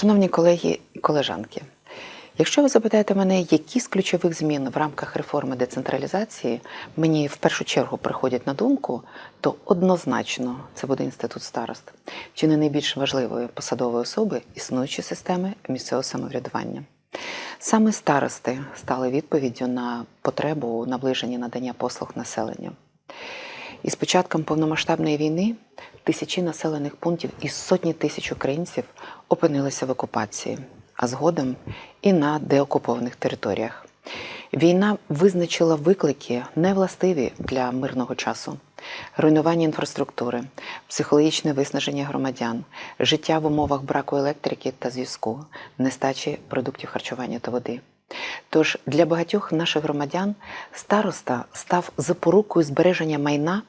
Шановні колеги і колежанки, якщо ви запитаєте мене, які з ключових змін в рамках реформи децентралізації мені в першу чергу приходять на думку, то однозначно це буде інститут старост, чи не найбільш важливої посадової особи існуючої системи місцевого самоврядування. Саме старости стали відповіддю на потребу у наближенні надання послуг населенню. І з початком повномасштабної війни тисячі населених пунктів і сотні тисяч українців опинилися в окупації, а згодом і на деокупованих територіях. Війна визначила виклики невластиві для мирного часу: руйнування інфраструктури, психологічне виснаження громадян, життя в умовах браку електрики та зв'язку, нестачі продуктів харчування та води. Тож для багатьох наших громадян староста став запорукою збереження майна,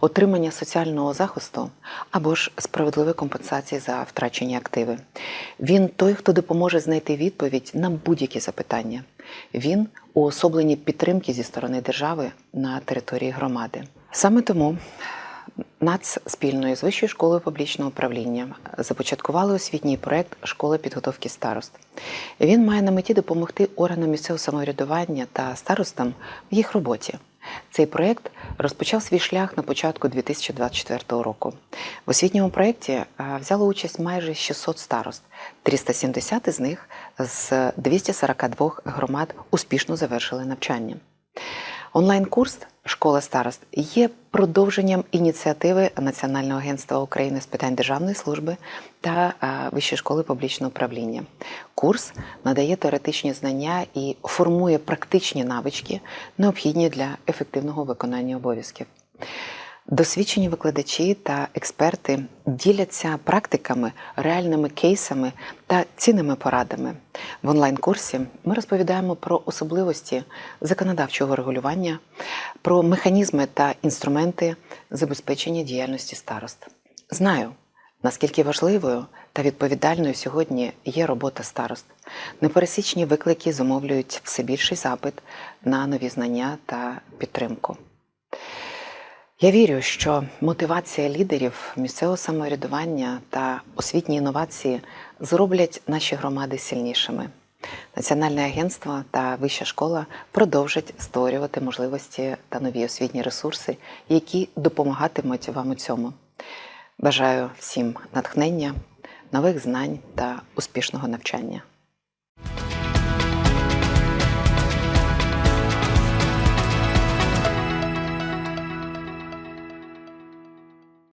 отримання соціального захисту або ж справедливої компенсації за втрачені активи. Він той, хто допоможе знайти відповідь на будь-які запитання. Він уособлення підтримки зі сторони держави на території громади. Саме тому НАЦ спільно з Вищою школою публічного управління започаткували освітній проект Школа підготовки старост. Він має на меті допомогти органам місцевого самоврядування та старостам в їх роботі. Цей проєкт розпочав свій шлях на початку 2024 року. В освітньому проєкті взяло участь майже 600 старост. 370 із них з 242 громад успішно завершили навчання. Онлайн-курс Школа старост є продовженням ініціативи Національного агентства України з питань державної служби та е, Вищої школи публічного управління. Курс надає теоретичні знання і формує практичні навички, необхідні для ефективного виконання обов'язків. Досвідчені викладачі та експерти діляться практиками, реальними кейсами та цінними порадами. В онлайн-курсі ми розповідаємо про особливості законодавчого регулювання, про механізми та інструменти забезпечення діяльності старост. Знаю, наскільки важливою та відповідальною сьогодні є робота старост. Непересічні виклики зумовлюють все більший запит на нові знання та підтримку. Я вірю, що мотивація лідерів місцевого самоврядування та освітні інновації зроблять наші громади сильнішими. Національне агентство та вища школа продовжать створювати можливості та нові освітні ресурси, які допомагатимуть вам у цьому. Бажаю всім натхнення, нових знань та успішного навчання.